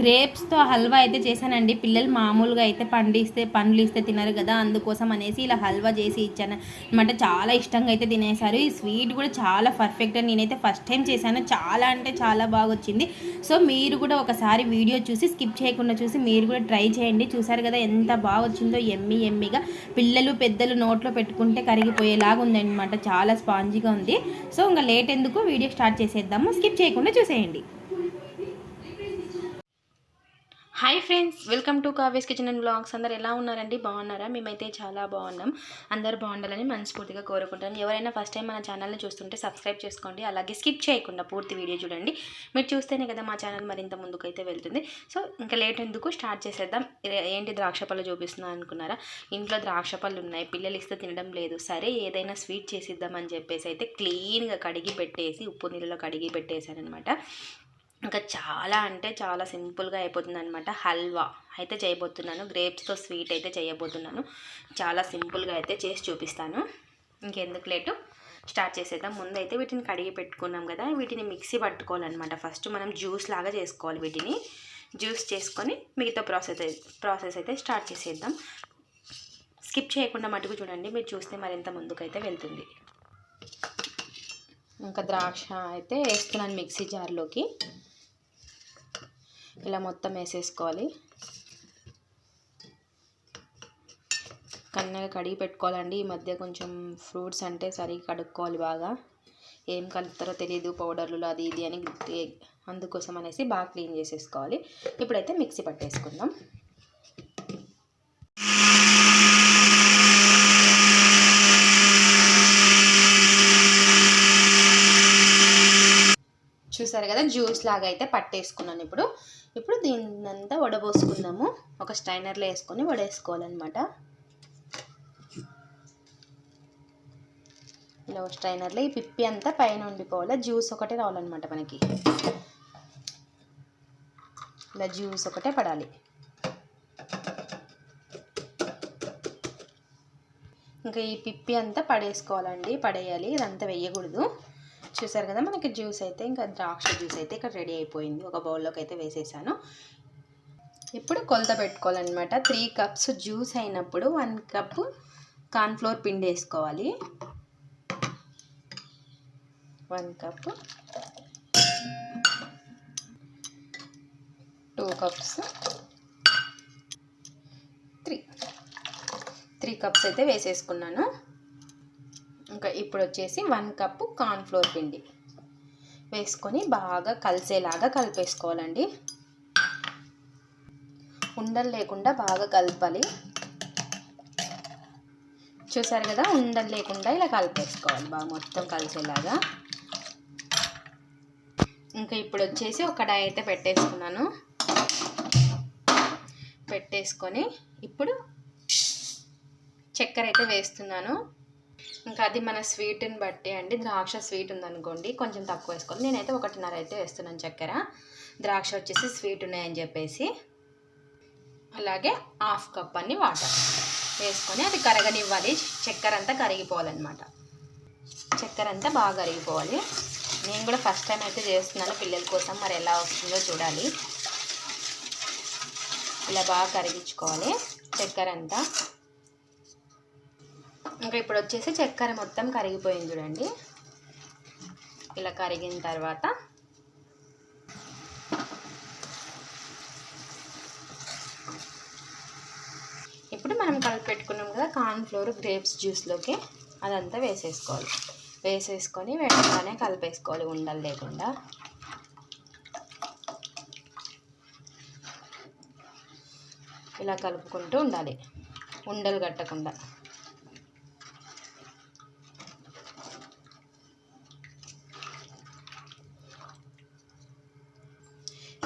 గ్రేప్స్తో హల్వా అయితే చేశానండి. పిల్లలు మామూలుగా అయితే పండిస్తే పండ్లు ఇస్తే తినరు కదా అందుకోసం అనేసి ఇలా హల్వా చేసి ఇచ్చాను. అనమాట చాలా ఇష్టంగా అయితే తినేశారు. ఈ స్వీట్ కూడా చాలా పర్ఫెక్ట్ అని నేనైతే ఫస్ట్ టైం చేశాను. చాలా అంటే చాలా బాగా వచ్చింది. సో మీరు కూడా ఒకసారి వీడియో చూసి స్కిప్ చేయకుండా చూసి మీరు కూడా ట్రై చేయండి. చూసారు కదా ఎంత బాగా వచ్చిందో ఎమ్మి ఎమ్మిగా. పిల్లలు పెద్దలు నోట్లో పెట్టుకుంటే కరిగిపోయేలాగా ఉందన్నమాట. చాలా స్పాంజీగా ఉంది. సో ఇంకా లేట్ ఎందుకు? వీడియో స్టార్ట్ చేసేద్దాము. స్కిప్ చేయకుండా చూసేయండి. Hi friends welcome to Kavya's kitchen and blogs అందరు ఎలా ఉన్నారండి? బాగున్నారా? మేమైతే చాలా బాగున్నాం. అందరు బాగుండాలని మనస్ఫూర్తిగా కోరుకుంటాను ఎవరైనా ఫస్ట్ టైం మన ఛానల్ని చూస్తుంటే సబ్స్క్రైబ్ చేసుకోండి. అలాగే స్కిప్ చేయకుండా పూర్తి వీడియో చూడండి. మీరు చూస్తేనే కదా మా ఛానల్ మరింత ముందుకైతే వెళ్తుంది. సో ఇంకా లేట్ ఎందుకు? స్టార్ట్ చేసేద్దాం. ఏంటి ద్రాక్ష పళ్ళు చూపిస్తున్నా అనుకున్నారా? ఇంట్లో ద్రాక్ష పళ్ళు ఉన్నాయి. పిల్లలు ఇస్తే తినడం లేదు. సరే ఏదైనా స్వీట్ చేసిద్దామని చెప్పేసి అయితే క్లీన్గా కడిగి పెట్టేసి ఉప్పు నీళ్ళలో కడిగి పెట్టేశానమాట ఇంకా చాలా అంటే చాలా సింపుల్గా అయిపోతుంది అనమాట హల్వా అయితే చేయబోతున్నాను. గ్రేప్స్తో స్వీట్ అయితే చేయబోతున్నాను. చాలా సింపుల్గా అయితే చేసి చూపిస్తాను. ఇంకెందుకు లేటు? స్టార్ట్ చేసేద్దాం. ముందు అయితే వీటిని కడిగి పెట్టుకున్నాం కదా వీటిని మిక్సీ పట్టుకోవాలన్నమాట. ఫస్ట్ మనం జ్యూస్ లాగా చేసుకోవాలి వీటిని. జ్యూస్ చేసుకొని మిగతా ప్రాసెస్ ప్రాసెస్ అయితే స్టార్ట్ చేసేద్దాం. స్కిప్ చేయకుండా మటుకు చూడండి మీరు చూస్తే మరింత ముందుకైతే వెళ్తుంది. ఇంకా ద్రాక్ష అయితే వేస్తున్నాను మిక్సీ జార్లోకి. ఇలా మొత్తం వేసేసుకోవాలి. కన్నగా కడిగి పెట్టుకోవాలండి. ఈ మధ్య కొంచెం ఫ్రూట్స్ అంటే సరిగ్గా కడుక్కోవాలి బాగా. ఏం కలుపుతారో తెలియదు పౌడర్లు అది ఇది అని అందుకోసం అనేసి బాగా క్లీన్ చేసేసుకోవాలి. ఇప్పుడైతే మిక్సీ పట్టేసుకుందాం. చూసారు కదా జ్యూస్ లాగా అయితే పట్టేసుకున్నాను ఇప్పుడు. ఇప్పుడు దీన్నంతా వడబోసుకుందాము. ఒక స్టైనర్లో వేసుకొని వడేసుకోవాలన్నమాట. ఇలా స్టైనర్లో స్ట్రైనర్లో ఈ పిప్పి అంతా పైన ఉండిపోవాలి జ్యూస్ ఒకటే రావాలన్నమాట మనకి. ఇలా జ్యూస్ ఒకటే పడాలి. ఇంకా ఈ పిప్పి అంతా పడేసుకోవాలండి పడేయాలి ఇదంతా వేయకూడదు. చూసారు కదా మనకి జ్యూస్ అయితే ఇంకా ద్రాక్ష జ్యూస్ అయితే ఇక్కడ రెడీ అయిపోయింది. ఒక బౌల్లోకి అయితే వేసేసాను. ఇప్పుడు కొలత పెట్టుకోవాలన్నమాట. త్రీ కప్స్ జ్యూస్ అయినప్పుడు వన్ కప్ కార్న్ఫ్లోర్ పిండి వేసుకోవాలి. One cup two cups three. Three cups అయితే వేసేసుకున్నాను. ఇంకా ఇప్పుడు వచ్చేసి వన్ కప్పు కార్న్ఫ్లోర్ పిండి. వేసుకొని బాగా కలిసేలాగా కలిపేసుకోవాలండి. ఉండలు లేకుండా బాగా కలపాలి. చూసారు కదా ఉండలు లేకుండా ఇలా కలిపేసుకోవాలి బాగా మొత్తం కలిసేలాగా. ఇంకా ఇప్పుడు వచ్చేసి ఒక డై అయితే పెట్టేసుకున్నాను. పెట్టేసుకొని ఇప్పుడు చక్కెర అయితే వేస్తున్నాను. ఇంకా అది మన స్వీట్ని బట్టి అండి. ద్రాక్ష స్వీట్ ఉందనుకోండి కొంచెం తక్కువ వేసుకోవాలి నేనైతే ఒకటిన్నర అయితే వేస్తున్నాను చక్కెర. ద్రాక్ష వచ్చేసి స్వీట్ ఉన్నాయని చెప్పేసి అలాగే హాఫ్ కప్ అన్ని వాటర్ వేసుకొని అది కరగనివ్వాలి. చక్కెర అంతా కరిగిపోవాలన్నమాట. చక్కెర అంతా బాగా కరిగిపోవాలి. నేను కూడా ఫస్ట్ టైం అయితే చేస్తున్నాను. పిల్లల కోసం మరి ఎలా వస్తుందో చూడాలి. ఇలా బాగా కరిగించుకోవాలి. చక్కెర అంతా ఇంకా ఇప్పుడు వచ్చేసి చక్కెర మొత్తం కరిగిపోయింది చూడండి. ఇలా కరిగిన తర్వాత ఇప్పుడు మనం కలిపి పెట్టుకున్నాం కదా కార్న్ఫ్లోర్ గ్రేప్స్ జ్యూస్లోకి అదంతా వేసేసుకోవాలి. వేసేసుకొని వెంటనే కలిపేసుకోవాలి ఉండలు లేకుండా. ఇలా కలుపుకుంటూ ఉండాలి. ఉండలు కట్టకుండా.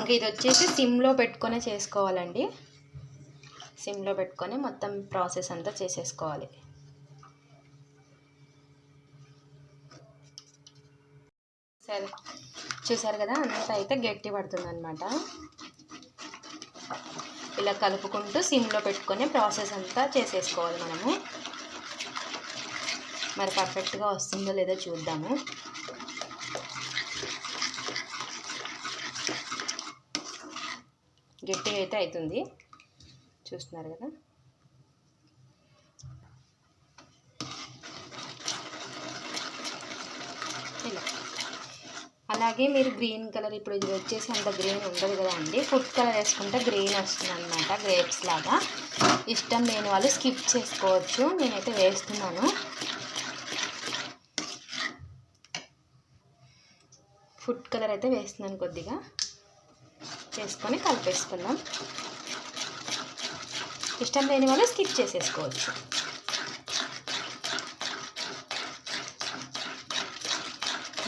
ఇంకా ఇది వచ్చేసి సిమ్లో పెట్టుకొని చేసుకోవాలండి. సిమ్లో పెట్టుకొని మొత్తం ప్రాసెస్ అంతా చేసేసుకోవాలి. సరే. చూసారు కదా అంతా అయితే గట్టి పడుతుందన్నమాట. ఇలా కలుపుకుంటూ సిమ్లో పెట్టుకొని ప్రాసెస్ అంతా చేసేసుకోవాలి మనము. మరి పర్ఫెక్ట్గా వస్తుందో లేదో చూద్దాము. గట్టిగా అయితే అవుతుంది. చూస్తున్నారు కదా. ఇలా. అలాగే మీరు గ్రీన్ కలర్ ఇప్పుడు ఇది వచ్చేసి అంత గ్రీన్ ఉండదు కదా అండి. ఫుడ్ కలర్ వేసుకుంటే గ్రీన్ వస్తుంది అనమాట గ్రేప్స్ లాగా. ఇష్టం లేని వాళ్ళు స్కిప్ చేసుకోవచ్చు. నేనైతే వేస్తున్నాను. ఫుడ్ కలర్ అయితే వేస్తున్నాను కొద్దిగా. చేసుకొని కలిపేసుకుందాం. ఇష్టం లేని వాళ్ళు స్కిప్ చేసేసుకోవచ్చు.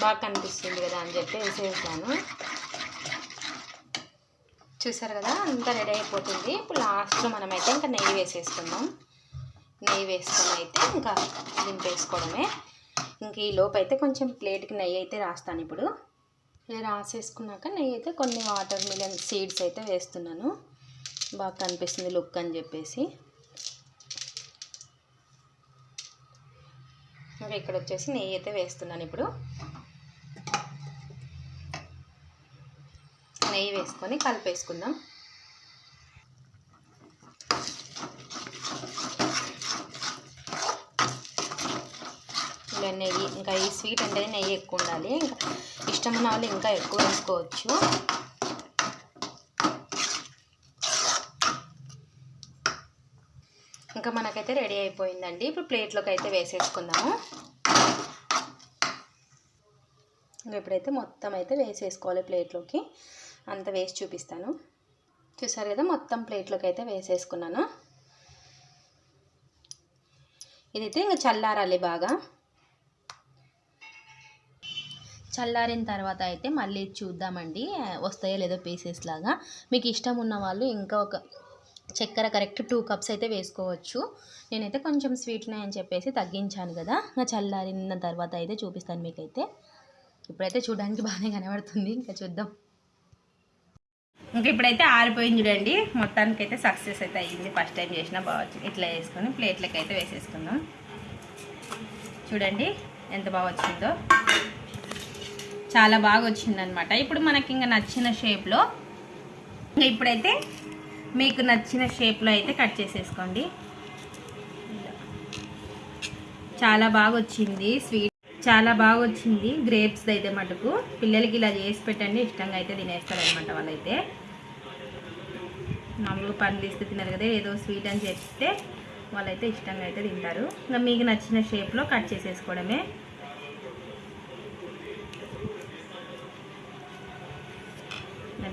బాగా కనిపిస్తుంది కదా అని చెప్పి వేసేసాను. చూసారు కదా అంతా రెడీ అయిపోతుంది. ఇప్పుడు లాస్ట్లో మనమైతే ఇంకా నెయ్యి వేసేసుకుందాం. నెయ్యి వేసుకొని అయితే ఇంకా దింపేసుకోవడమే. ఇంక ఈ లోపు అయితే కొంచెం ప్లేట్కి నెయ్యి అయితే రాస్తాను ఇప్పుడు. ఇలా రాసేసుకున్నాక నెయ్యి అయితే కొన్ని వాటర్ మిలన్ సీడ్స్ అయితే వేస్తున్నాను. బాగా కనిపిస్తుంది లుక్ అని చెప్పేసి. ఇంకా ఇక్కడ వచ్చేసి నెయ్యి అయితే వేస్తున్నాను ఇప్పుడు. నెయ్యి వేసుకొని కలిపేసుకుందాం ఇలా నెయ్యి ఇంకా ఈ స్వీట్ అంటే నెయ్యి ఎక్కువ ఉండాలి. ఇంకా ఇష్టం ఉన్న వాళ్ళు ఇంకా ఎక్కువ వేసుకోవచ్చు. ఇంకా మనకైతే రెడీ అయిపోయిందండి. ఇప్పుడు ప్లేట్లోకి అయితే వేసేసుకుందాము. ఇప్పుడైతే మొత్తం అయితే వేసేసుకోవాలి ప్లేట్లోకి. అంత వేసి చూపిస్తాను. చూసారు కదా మొత్తం ప్లేట్లోకి అయితే వేసేసుకున్నాను. ఇదైతే ఇంకా చల్లారాలి బాగా. చల్లారిన తర్వాత అయితే మళ్ళీ చూద్దామండి. వస్తాయో లేదో పీసెస్ లాగా. మీకు ఇష్టం ఉన్న వాళ్ళు ఇంకా ఒక చక్కెర కరెక్ట్ టూ కప్స్ అయితే వేసుకోవచ్చు. నేనైతే కొంచెం స్వీట్ ఉన్నాయని చెప్పేసి తగ్గించాను కదా. ఇంకా చల్లారిన తర్వాత అయితే చూపిస్తాను మీకైతే. ఇప్పుడైతే చూడడానికి బాగానే కనబడుతుంది. ఇంకా చూద్దాం. ఇంకా ఇప్పుడైతే ఆరిపోయింది చూడండి. మొత్తానికి అయితే సక్సెస్ అయితే అయ్యింది. ఫస్ట్ టైం చేసినా బాగా ఇట్లా వేసుకొని ప్లేట్లకి అయితే వేసేసుకుందాం. చూడండి ఎంత బాగా వచ్చిందో. చాలా బాగా వచ్చిందనమాట ఇప్పుడు మనకి ఇంకా నచ్చిన షేప్లో ఇప్పుడైతే మీకు నచ్చిన షేప్లో అయితే కట్ చేసేసుకోండి. చాలా బాగా వచ్చింది స్వీట్ చాలా బాగా వచ్చింది గ్రేప్స్ అయితే మటుకు. పిల్లలకి ఇలా చేసి పెట్టండి ఇష్టంగా అయితే తినేస్తారనమాట వాళ్ళైతే. మామూలుగా పండ్లు ఇస్తే తినరు కదా ఏదో స్వీట్ అని చెప్తే వాళ్ళైతే ఇష్టంగా అయితే తింటారు. ఇంకా మీకు నచ్చిన షేప్లో కట్ చేసేసుకోవడమే.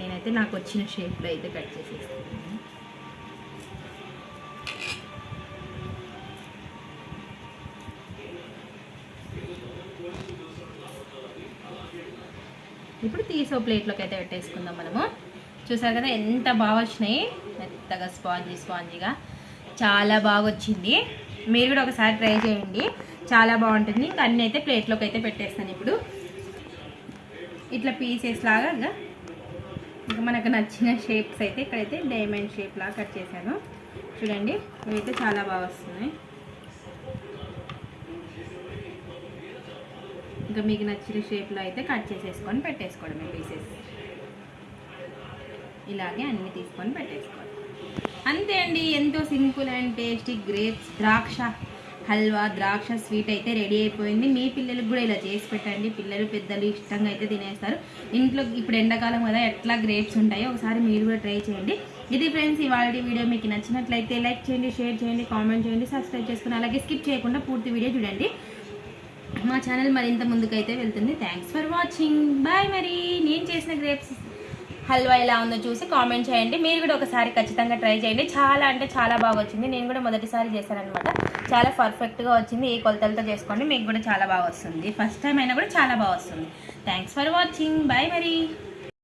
నేనైతే నాకు వచ్చిన షేప్లో అయితే కట్ చేసేస్తాను. ఇప్పుడు తీసో ప్లేట్లోకి అయితే పెట్టేసుకుందాం మనము. చూసారు కదా ఎంత బాగా వచ్చినాయి? మెత్తగా స్పాంజీ స్పాంజీగా. చాలా బాగా వచ్చింది. మీరు కూడా ఒకసారి ట్రై చేయండి. చాలా బాగుంటుంది. ఇంకా అన్నీ అయితే ప్లేట్లోకి అయితే పెట్టేస్తాను ఇప్పుడు. ఇట్లా పీసెస్ లాగా ఇంకా మనకు నచ్చిన షేప్స్ అయితే ఇక్కడైతే డైమండ్ షేప్ కట్ చేశాను. చూడండి ఇవైతే చాలా బాగా వస్తున్నాయి. ఇంకా మీకు నచ్చిన షేప్లో అయితే కట్ చేసేసుకొని పెట్టేసుకోవడమే పీసెస్ ఇలాగే అన్నీ తీసుకొని పెట్టేసుకోవాలి. అంతే అండి. ఎంతో సింపుల్ అండ్ టేస్టీ గ్రేప్స్ ద్రాక్ష. హల్వా ద్రాక్ష స్వీట్ అయితే రెడీ అయిపోయింది. మీ పిల్లలకు కూడా ఇలా చేసి పెట్టండి. పిల్లలు పెద్దలు ఇష్టంగా అయితే తినేస్తారు. ఇంట్లో ఇప్పుడు ఎండాకాలం కదా ఎట్లా గ్రేప్స్ ఉంటాయో ఒకసారి మీరు కూడా ట్రై చేయండి. ఇది ఫ్రెండ్స్ ఇవాళ వీడియో మీకు నచ్చినట్లయితే లైక్ చేయండి షేర్ చేయండి కామెంట్ చేయండి సబ్స్క్రైబ్ చేసుకుని అలాగే స్కిప్ చేయకుండా పూర్తి వీడియో చూడండి. మా ఛానల్ మరింత ముందుకైతే వెళ్తుంది. థ్యాంక్స్ ఫర్ వాచింగ్ బాయ్ మరి. నేను చేసిన గ్రేప్స్ హల్వా ఎలా ఉందో చూసి కామెంట్ చేయండి. మీరు కూడా ఒకసారి ఖచ్చితంగా ట్రై చేయండి. చాలా అంటే చాలా బాగా వచ్చింది. నేను కూడా మొదటిసారి చేశాను అనమాట చాలా పర్ఫెక్ట్గా వచ్చింది. ఏ కొలతలతో చేసుకోండి. మీకు కూడా చాలా బాగా వస్తుంది. ఫస్ట్ టైం అయినా కూడా చాలా బాగా వస్తుంది. థ్యాంక్స్ ఫర్ వాచింగ్ బాయ్ మరి